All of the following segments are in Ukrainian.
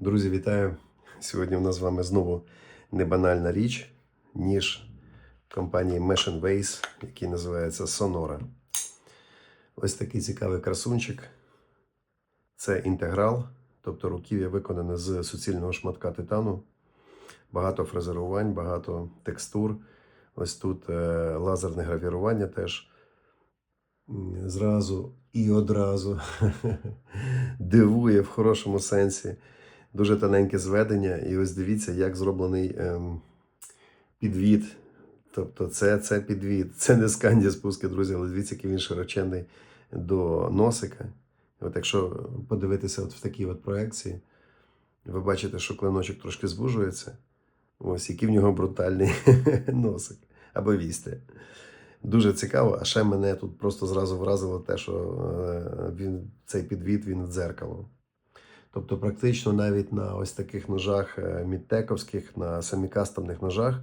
Друзі, вітаю! Сьогодні у нас з вами знову небанальна річ, ніж компанії Mesh Ways, який називається Sonora. Ось такий цікавий красунчик. Це інтеграл, тобто руків'я виконане з суцільного шматка титану. Багато фрезерувань, багато текстур. Ось тут е, лазерне гравірування теж. Зразу і одразу дивує в хорошому сенсі. Дуже тоненьке зведення. І ось дивіться, як зроблений ем, підвід. Тобто це, це підвід. Це не сканді спуски, друзі, але дивіться, який він широченний до носика. От якщо подивитися от в такій от проекції, ви бачите, що клиночок трошки звужується. Ось який в нього брутальний носик або вісти. Дуже цікаво, а ще мене тут просто зразу вразило те, що е, він, цей підвід він дзеркало. Тобто, практично навіть на ось таких ножах е, мідтековських, на семікастомних ножах,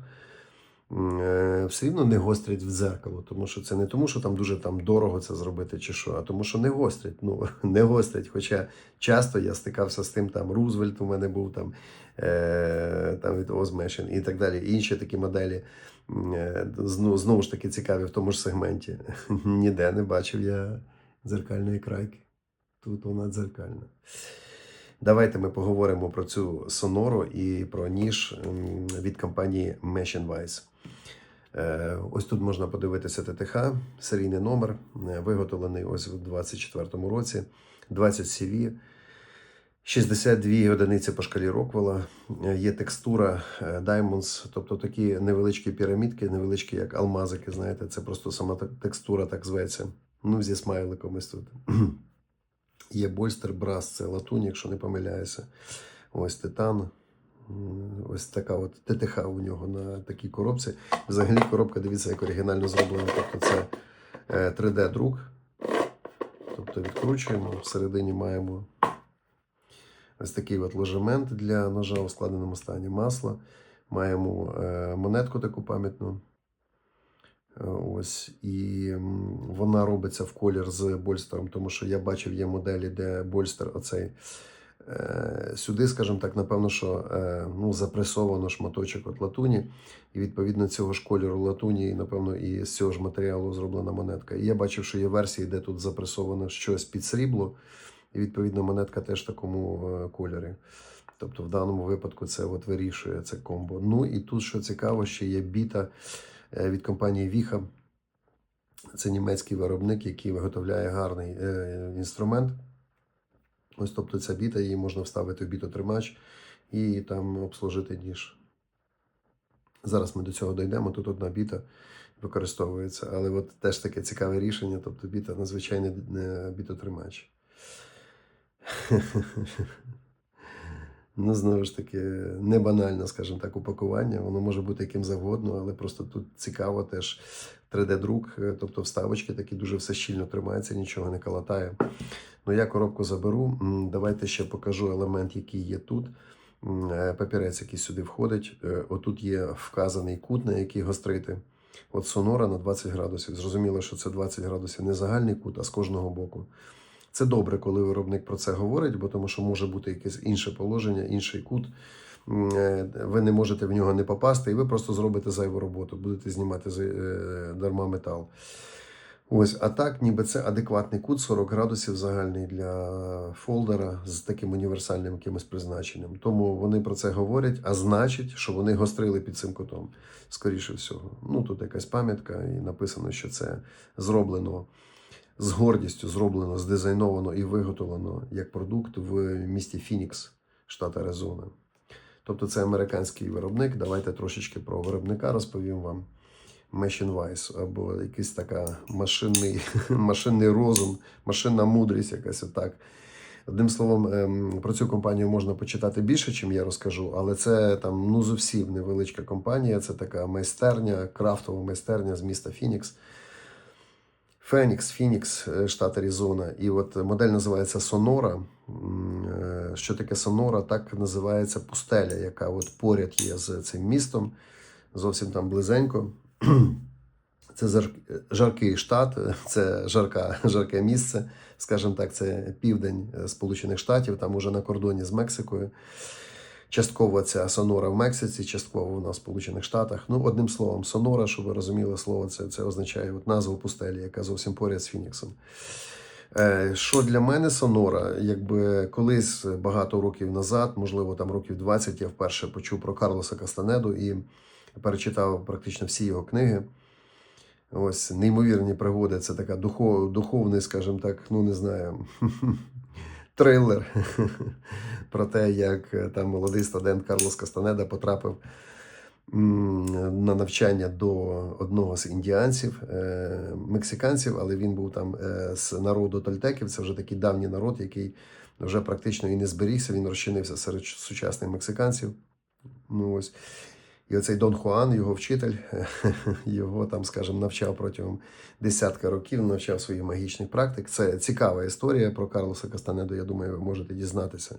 е, все рівно не гострять в дзеркало. Тому що це не тому, що там дуже там дорого це зробити чи що, а тому, що не гострять. Ну, не гострять. Хоча часто я стикався з тим, там Рузвельт у мене був там, е, там від Озмешин і так далі. Інші такі моделі. знову ж таки цікаві в тому ж сегменті. Ніде не бачив я дзеркальної крайки. Тут вона дзеркальна. Давайте ми поговоримо про цю сонору і про ніж від компанії Mesh Wise. Е, Ось тут можна подивитися ТТХ, серійний номер, е, виготовлений ось у 24-му році, 20 CV, 62 одиниці по шкалі Роквелла, Е, є текстура Diamonds, тобто такі невеличкі пірамідки, невеличкі як алмазики, знаєте, це просто сама текстура так зветься. Ну, зі смайликом ось тут. Є Больстер Брас, це латунь, якщо не помиляюся. Ось титан. Ось така от ТТХ у нього на такій коробці. Взагалі коробка, дивіться, як оригінально зроблена. Тобто це 3D-друк. Тобто відкручуємо. Всередині маємо ось такий от ложемент для ножа у складеному стані масла. Маємо е, монетку таку пам'ятну. Е, Ось, і вона робиться в колір з больстером, тому що я бачив є моделі, де больстер оцей е, сюди, скажімо так, напевно, що е, ну, запресовано шматочок от латуні, і відповідно цього ж кольору латуні, і напевно, і з цього ж матеріалу зроблена монетка. І я бачив, що є версії, де тут запресовано щось під срібло, і відповідно монетка теж в такому кольорі. Тобто в даному випадку це от вирішує це комбо. Ну і тут, що цікаво, ще є біта від компанії Віха. Це німецький виробник, який виготовляє гарний е, інструмент. Ось, тобто, ця біта, її можна вставити в бітотримач і там обслужити ніж. Зараз ми до цього дійдемо. Тут одна біта використовується, але от теж таке цікаве рішення, тобто біта надзвичайний е, бітотримач. Ну, знову ж таки, не банальне, скажімо так, упакування. Воно може бути яким завгодно, але просто тут цікаво теж 3D-друк, е, тобто вставочки такі дуже все щільно тримається, нічого не калатає. Ну, я коробку заберу. Давайте ще покажу елемент, який є тут. Е, Папірець, який сюди входить. Е, Отут є вказаний кут, на який гострити. От сонора на 20 градусів. Зрозуміло, що це 20 градусів не загальний кут, а з кожного боку. Це добре, коли виробник про це говорить, бо тому що може бути якесь інше положення, інший кут. Е, Ви не можете в нього не попасти, і ви просто зробите зайву роботу, будете знімати е, дарма метал. Ось, а так, ніби це адекватний кут 40 градусів загальний для фолдера з таким універсальним якимось призначенням. Тому вони про це говорять, а значить, що вони гострили під цим кутом, скоріше всього. Ну тут якась пам'ятка, і написано, що це зроблено з гордістю, зроблено, здизайновано і виготовлено як продукт в місті Фінікс, штат Аризона. Тобто це американський виробник. Давайте трошечки про виробника розповім вам. Machine Wise, або якийсь така машинний, машинний розум, машинна мудрість, якась отак. Одним словом, ем, про цю компанію можна почитати більше, чим я розкажу, але це там ну зовсім невеличка компанія. Це така майстерня, крафтова майстерня з міста Фінікс. Фенікс, Фінікс, е, штат Аризона. І от модель називається Сонора. Е, Що таке Сонора? Так називається пустеля, яка от поряд є з цим містом, зовсім там близенько. Це жаркий штат, це жарка, жарке місце, скажімо так, це південь е, Сполучених Штатів, там уже на кордоні з Мексикою. Частково ця Сонора в Мексиці, частково вона в Сполучених Штатах. Ну, одним словом, Сонора, щоб ви розуміли слово, це, це означає от назву пустелі, яка зовсім поряд з Фініксом. Е, Що для мене Сонора, якби колись багато років назад, можливо, там років 20, я вперше почув про Карлоса Кастанеду і перечитав практично всі його книги. Ось неймовірні пригоди. Це така духов, духовний, скажімо так, ну не знаю, трилер про те, як е, там молодий студент Карлос Кастанеда потрапив на навчання до одного з індіанців, е, мексиканців, але він був там е, з народу тольтеків. Це вже такий давній народ, який вже практично і не зберігся. Він розчинився серед сучасних мексиканців. Ну ось. І оцей Дон Хуан, його вчитель, його там, скажімо, навчав протягом десятка років, навчав своїх магічних практик. Це цікава історія про Карлоса Кастанеду. Я думаю, ви можете дізнатися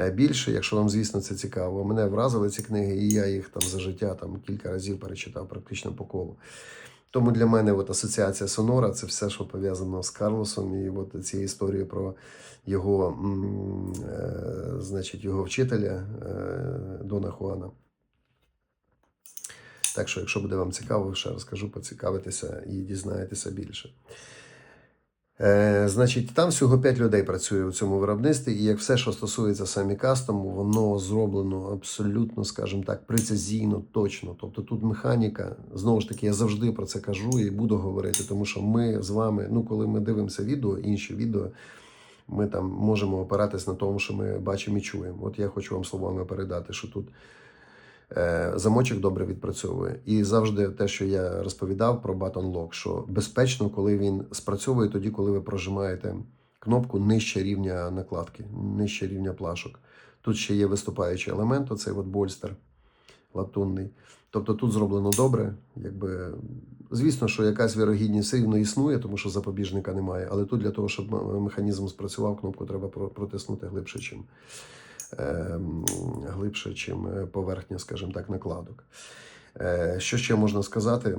е, більше, якщо вам, звісно, це цікаво. Мене вразили ці книги, і я їх там за життя там кілька разів перечитав практично по колу. Тому для мене от асоціація Сонора це все, що пов'язано з Карлосом, і от ці історії про його, е, значить, його вчителя е, Дона Хуана. Так що, якщо буде вам цікаво, ще розкажу, поцікавитися і дізнаєтеся більше. Е, значить, там всього 5 людей працює у цьому виробництві, і як все, що стосується самі кастому, воно зроблено абсолютно, скажімо так, прецизійно, точно. Тобто тут механіка, знову ж таки, я завжди про це кажу і буду говорити, тому що ми з вами, ну, коли ми дивимося відео, інші відео, ми там можемо опиратись на тому, що ми бачимо і чуємо. От я хочу вам словами передати, що тут замочок добре відпрацьовує. І завжди те, що я розповідав про Lock, що безпечно, коли він спрацьовує тоді, коли ви прожимаєте кнопку нижче рівня накладки, нижче рівня плашок. Тут ще є виступаючий елемент, оцей от больстер латунний. Тобто тут зроблено добре. Якби, звісно, що якась вірогідність рівно існує, тому що запобіжника немає. Але тут для того, щоб механізм спрацював, кнопку треба протиснути глибше, чим, глибше, чим е, поверхня, скажімо так, накладок. Е, Що ще можна сказати?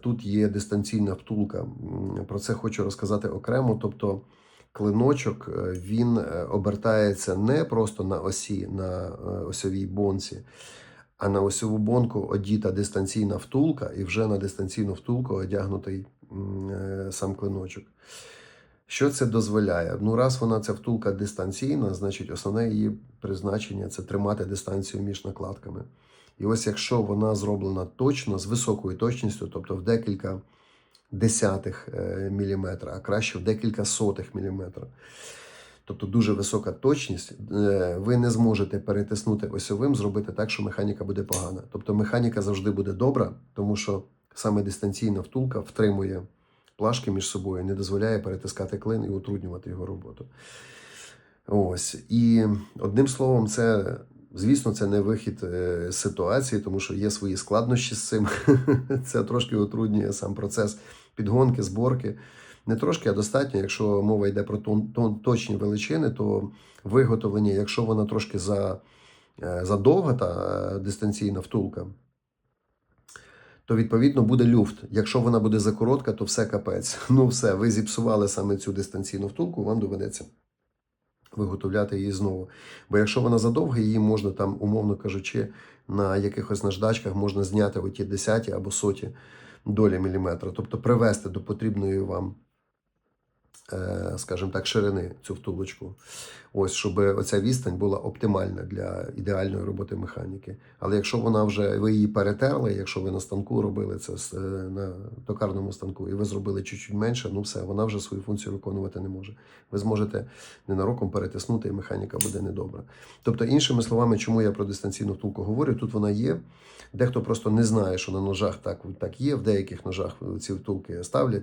Тут є дистанційна втулка. Про це хочу розказати окремо. Тобто клиночок е, він обертається не просто на осі, на осьовій бонці, а на осьову бонку одіта дистанційна втулка, і вже на дистанційну втулку одягнутий сам клиночок. Що це дозволяє? Ну, раз вона ця втулка дистанційна, значить основне її призначення це тримати дистанцію між накладками. І ось якщо вона зроблена точно, з високою точністю, тобто в декілька десятих е, міліметра, а краще в декілька сотих міліметра, тобто дуже висока точність, е, ви не зможете перетиснути осьовим, зробити так, що механіка буде погана. Тобто механіка завжди буде добра, тому що саме дистанційна втулка втримує плашки між собою, не дозволяє перетискати клин і утруднювати його роботу. Ось. І одним словом, це, звісно, це не вихід е, ситуації, тому що є свої складнощі з цим. Це трошки утруднює сам процес підгонки, зборки. Не трошки, а достатньо. Якщо мова йде про точні величини, то виготовлення, якщо вона трошки е, задовга, та е, дистанційна втулка, то відповідно буде люфт. Якщо вона буде закоротка, то все капець. Ну все, ви зіпсували саме цю дистанційну втулку, вам доведеться виготовляти її знову. Бо якщо вона задовга, її можна там, умовно кажучи, на якихось наждачках можна зняти оті десяті або соті долі міліметра, тобто привести до потрібної вам, скажімо так, ширини цю втулочку. Ось, щоб оця відстань була оптимальна для ідеальної роботи механіки. Але якщо вона вже ви її перетерли, якщо ви на станку робили це е, на токарному станку, і ви зробили чуть-чуть менше, ну все, вона вже свою функцію виконувати не може. Ви зможете ненароком перетиснути, і механіка буде недобра. Тобто, іншими словами, чому я про дистанційну втулку говорю, тут вона є. Дехто просто не знає, що на ножах так, так є, в деяких ножах ці втулки ставлять.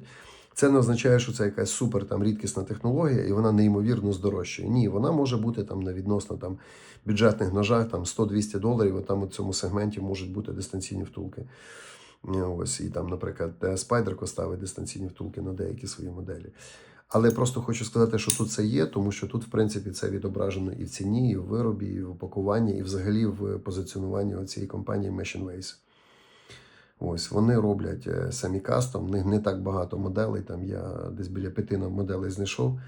Це не означає, що це якась супер там рідкісна технологія, і вона неймовірно здорожчає. Ні, вона може бути там на відносно там бюджетних ножах, там 100-200 доларів. От там у цьому сегменті можуть бути дистанційні втулки. Е, Ось і там, наприклад, Спайдерко ставить дистанційні втулки на деякі свої моделі. Але просто хочу сказати, що тут це є, тому що тут, в принципі, це відображено і в ціні, і в виробі, і в упакуванні, і взагалі в позиціонуванні цієї компанії Machine Ways. Ось вони роблять е, самі кастом. В них не так багато моделей. Там я десь біля п'яти моделей знайшов.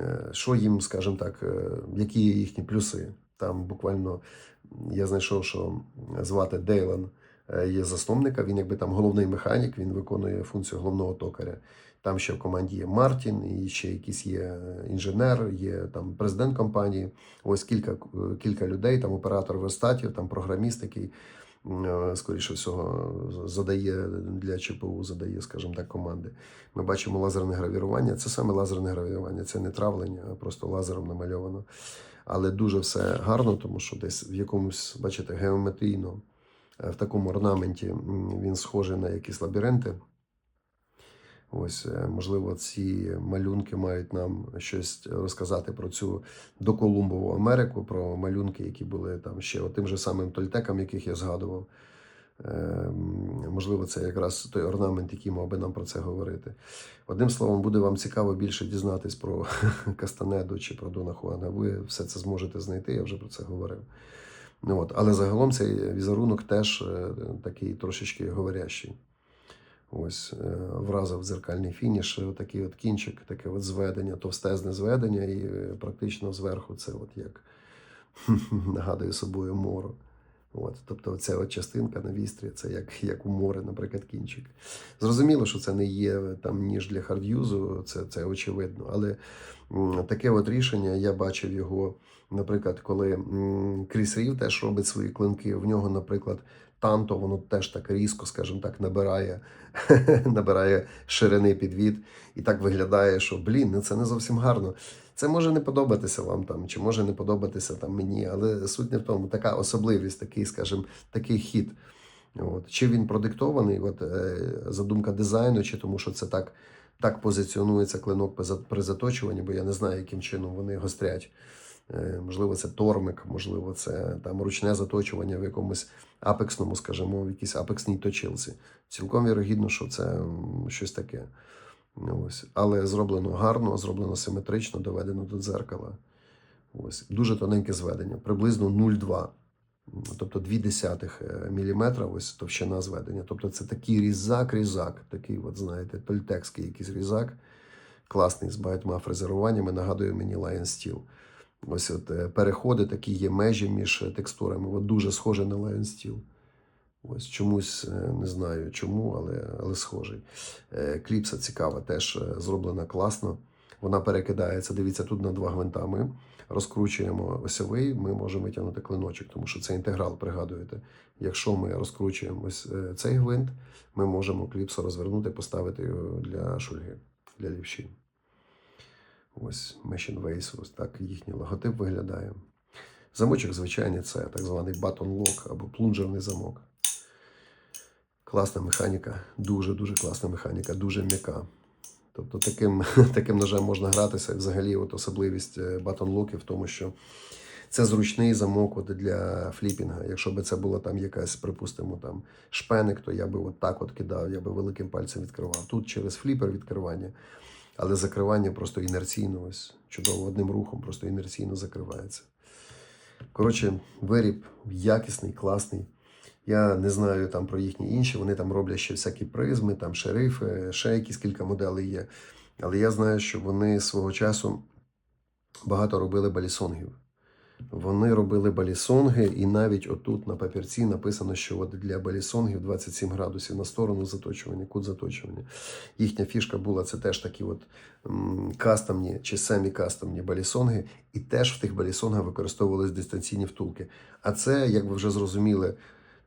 Е, Що їм, скажімо так, е, які є їхні плюси? Там буквально я знайшов, що звати Дейлан є засновника. Він якби там головний механік, він виконує функцію головного токаря. Там ще в команді є Мартін, і ще якийсь є інженер, є там президент компанії. Ось кілька, кілька людей, там оператор верстатів, там програміст, який скоріше всього задає для ЧПУ, задає, скажімо так, команди. Ми бачимо лазерне гравірування. Це саме лазерне гравірування, це не травлення, а просто лазером намальовано. Але дуже все гарно, тому що десь в якомусь, бачите, геометрійно, е, в такому орнаменті він схожий на якісь лабіринти. Ось, е, можливо, ці малюнки мають нам щось розказати про цю доколумбову Америку, про малюнки, які були там ще тим же самим тольтекам, яких я згадував. Ем, Можливо, це якраз той орнамент, який мав би нам про це говорити. Одним словом, буде вам цікаво більше дізнатись про Кастанеду чи про Дона Хуана. Ви все це зможете знайти, я вже про це говорив. Ну, от. Але загалом цей візерунок теж е, такий трошечки говорящий. Ось е, вразив дзеркальний фініш, е, такий от кінчик, таке от зведення, товстезне зведення, і е, практично зверху це от як нагадує собою моро. От, тобто ця от частинка на вістрі, це як, як у море, наприклад, кінчик. Зрозуміло, що це не є там ніж для хардюзу, це, це очевидно. Але таке от рішення я бачив його, наприклад, коли Кріс Рів теж робить свої клинки. В нього, наприклад, танто, воно теж так різко, скажімо так, набирає, набирає ширини підвід, і так виглядає, що блін, ну це не зовсім гарно. Це може не подобатися вам там, чи може не подобатися там мені, але суть не в тому, така особливість, такий, скажімо, такий хід. От. Чи він продиктований, от, е, задумка дизайну, чи тому, що це так, так позиціонується клинок при заточуванні, бо я не знаю, яким чином вони гострять. Е, Можливо, це тормик, можливо, це там ручне заточування в якомусь апексному, скажімо, в якійсь апексній точилці. Цілком вірогідно, що це щось таке. Ось. Але зроблено гарно, зроблено симетрично, доведено до дзеркала. Ось. Дуже тоненьке зведення, приблизно 0,2. Тобто 0,2 мм ось товщина зведення. Тобто це такий різак-різак, такий, от, знаєте, тольтекський якийсь різак, класний з багатьма фрезеруваннями, нагадує мені Lion Steel. Ось от е, переходи, такі є межі між е, текстурами. От дуже схоже на Lion Steel. Ось чомусь е, не знаю чому, але, але схожий. Кліпса цікава, теж зроблена класно. Вона перекидається. Дивіться, тут на два гвинта ми розкручуємо осьовий, ми можемо витягнути клиночок, тому що це інтеграл, пригадуєте. Якщо ми розкручуємо ось цей гвинт, ми можемо кліпсу розвернути, поставити його для шульги, для лівші. Ось Machine Ways, ось так їхній логотип виглядає. Замочок звичайний, це так званий lock або плунжерний замок. Класна механіка, дуже-дуже класна механіка, дуже м'яка. Тобто таким, таким ножем можна гратися. Взагалі от особливість батон-локи в тому, що це зручний замок от для фліпінга. Якщо б це була там якась, припустимо, там шпеник, то я би от так от кидав, я би великим пальцем відкривав. Тут через фліпер відкривання, але закривання просто інерційно, ось чудово, одним рухом просто інерційно закривається. Коротше, виріб якісний, класний. Я не знаю там про їхні інші. Вони там роблять ще всякі призми, там шерифи, ще якісь кілька моделей є. Але я знаю, що вони свого часу багато робили балісонгів. Вони робили балісонги, і навіть отут на папірці написано, що от для балісонгів 27 градусів на сторону заточування, кут заточування. Їхня фішка була це теж такі от м, кастомні чи семі-кастомні балісонги, і теж в тих балісонгах використовувались дистанційні втулки. А це, як ви вже зрозуміли,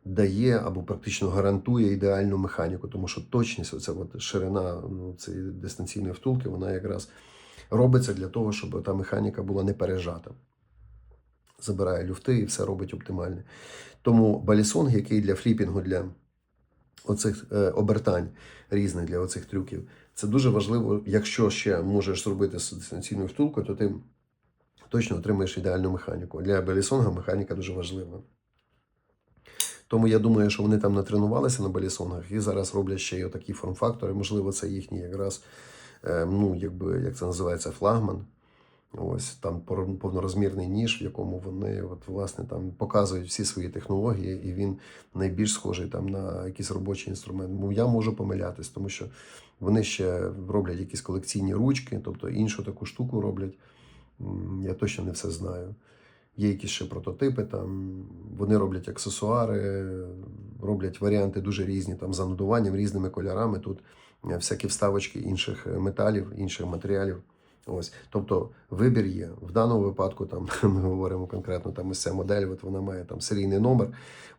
дає або практично гарантує ідеальну механіку, тому що точність, оця от ширина ну, цієї дистанційної втулки, вона якраз робиться для того, щоб та механіка була не пережата. Забирає люфти і все робить оптимальне. Тому балісонг, який для фліпінгу, для оцих е, обертань різних для оцих трюків, це дуже важливо. Якщо ще можеш зробити з дистанційною втулкою, то ти точно отримаєш ідеальну механіку. Для балісонга механіка дуже важлива. Тому я думаю, що вони там натренувалися на балісонгах і зараз роблять ще й отакі форм-фактори. Можливо, це їхній якраз, е, ну, якби, як це називається, флагман. Ось там повнорозмірний ніж, в якому вони от, власне там показують всі свої технології, і він найбільш схожий там на якийсь робочий інструмент. Я можу помилятись, тому що вони ще роблять якісь колекційні ручки, тобто іншу таку штуку роблять. Я точно не все знаю. Є якісь ще прототипи, там вони роблять аксесуари, роблять варіанти дуже різні, там з анодуванням, різними кольорами. Тут е, всякі вставочки інших металів, інших матеріалів. Ось, тобто вибір є. В даному випадку там ми говоримо конкретно, там ось ця модель, от вона має там серійний номер,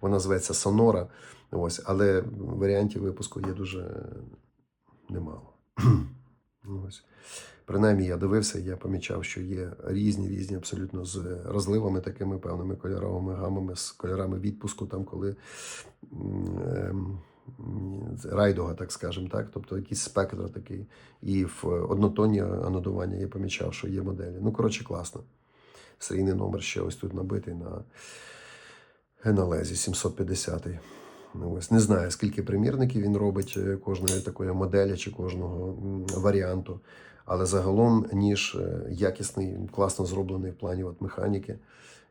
вона зветься Sonora. Ось, але варіантів випуску є дуже немало. Ось. Принаймні, я дивився, я помічав, що є різні, різні абсолютно з розливами, такими певними кольоровими гамами, з кольорами відпуску, там коли м, райдуга, так скажемо, так, тобто якийсь спектр такий. І в однотонні анодування я помічав, що є моделі. Ну, коротше, класно. Серійний номер ще ось тут набитий на Геналезі 750. Ну, ось не знаю, скільки примірників він робить е, кожної такої моделі чи кожного варіанту. Але загалом ніж е, якісний, класно зроблений в плані от механіки.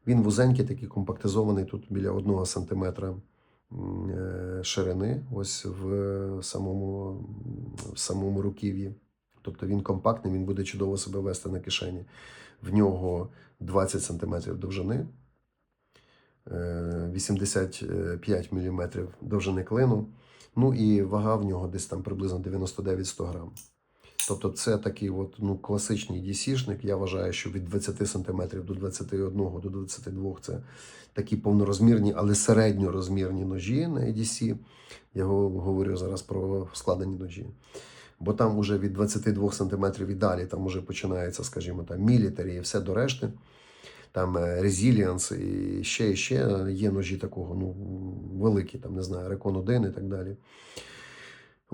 Він вузенький, такий компактизований, тут біля 1 см ширини, ось в самому, в самому руків'ї. Тобто він компактний, він буде чудово себе вести на кишені. В нього 20 см довжини, е, 85 мм довжини клину. Ну і вага в нього десь там приблизно 99-100 грам. Тобто це такий от, ну, класичний DC-шник. Я вважаю, що від 20 см до 21 до 22 це такі повнорозмірні, але середньорозмірні ножі на EDC. Я го- говорю зараз про складені ножі. Бо там вже від 22 см і далі там вже починається, скажімо, там мілітарі і все до решти. Там е, Resilience і ще і ще є ножі такого, ну, великі, там, не знаю, Recon 1 і так далі.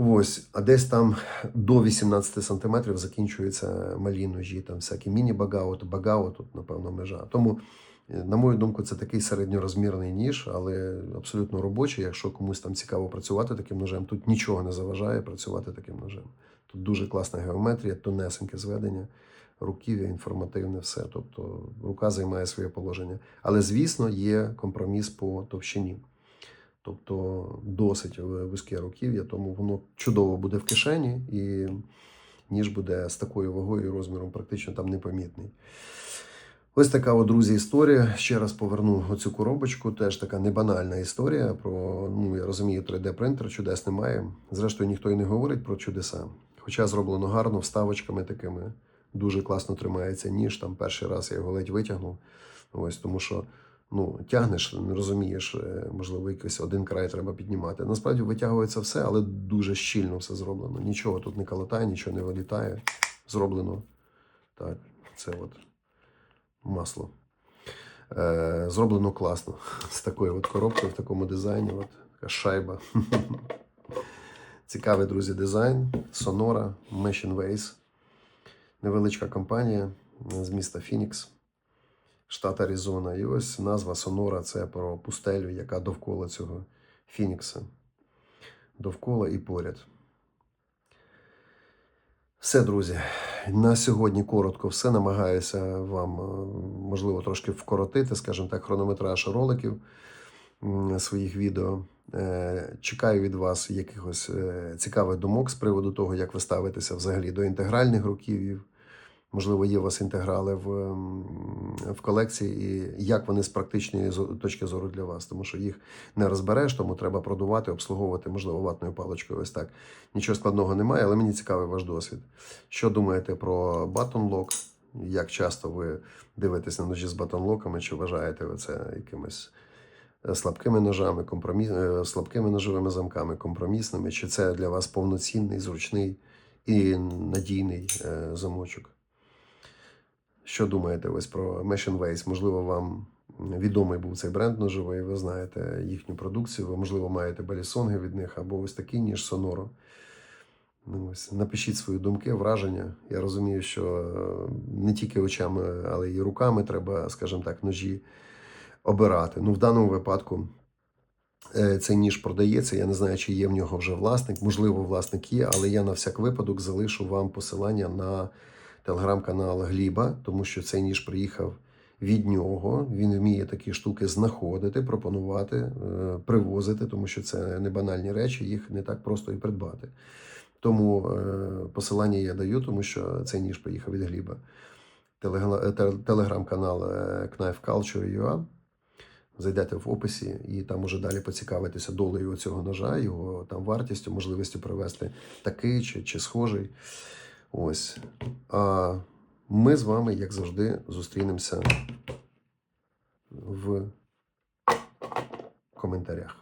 Ось, а десь там до 18 сантиметрів закінчуються малі ножі, там всякі міні-багаут, багаут, тут, напевно, межа. Тому, е, на мою думку, це такий середньорозмірний ніж, але абсолютно робочий. Якщо комусь там цікаво працювати таким ножем, тут нічого не заважає працювати таким ножем. Тут дуже класна геометрія, тонесеньке зведення, руків'я, інформативне, все. Тобто рука займає своє положення. Але, звісно, є компроміс по товщині. Тобто досить вузьке руків'я, тому воно чудово буде в кишені, і ніж буде з такою вагою і розміром практично там непомітний. Ось така, от, друзі, історія. Ще раз поверну оцю коробочку. Теж така небанальна історія про, ну я розумію, 3D-принтер, чудес немає. Зрештою, ніхто і не говорить про чудеса. Хоча зроблено гарно, вставочками такими. Дуже класно тримається ніж. Там перший раз я його ледь витягнув. Ось тому що ну, тягнеш, не розумієш, е, можливо, якийсь один край треба піднімати. Насправді витягується все, але дуже щільно все зроблено. Нічого тут не калатає, нічого не вилітає. Зроблено так. Це от масло. Е, зроблено класно. З такою от коробкою, в такому дизайні. От така шайба. Цікавий, друзі, дизайн. Sonora, Machine Ways. Невеличка компанія з міста Фінікс штат Аризона. І ось назва Сонора це про пустелю, яка довкола цього Фінікса. Довкола і поряд. Все, друзі. На сьогодні коротко все. Намагаюся вам, е, можливо, трошки вкоротити, скажімо так, хронометраж роликів своїх відео. Е, Чекаю від вас якихось е, цікавих думок з приводу того, як ви ставитеся взагалі до інтегральних руків'їв. Можливо, є у вас інтеграли в, ем, в колекції, і як вони з практичної точки зору для вас, тому що їх не розбереш, тому треба продувати, обслуговувати, можливо, ватною паличкою. Ось так. Нічого складного немає, але мені цікавий ваш досвід. Що думаєте про lock? Як часто ви дивитесь на ножі з батонлоками, чи вважаєте ви це якимось е, слабкими ножами, компроміс... е, слабкими ножовими замками, компромісними? Чи це для вас повноцінний, зручний і надійний е, замочок? Що думаєте ось про Machine Ways? Можливо, вам відомий був цей бренд ножовий, ви знаєте їхню продукцію, ви, можливо, маєте балісонги від них або ось такі, ніж Sonoro. Ну, ось, напишіть свої думки, враження. Я розумію, що е, не тільки очами, але й руками треба, скажімо так, ножі обирати. Ну, в даному випадку е, цей ніж продається. Я не знаю, чи є в нього вже власник. Можливо, власник є, але я на всяк випадок залишу вам посилання на телеграм-канал Гліба, тому що цей ніж приїхав від нього. Він вміє такі штуки знаходити, пропонувати, е, привозити, тому що це не банальні речі, їх не так просто і придбати. Тому е, посилання я даю, тому що цей ніж приїхав від Гліба. Е, те- Телеграм-канал е, Knife Culture.ua. Зайдете в описі і там уже далі поцікавитеся долею цього ножа, його там вартістю, можливістю привезти такий чи, чи схожий. Ось. А ми з вами, як завжди, зустрінемося в коментарях.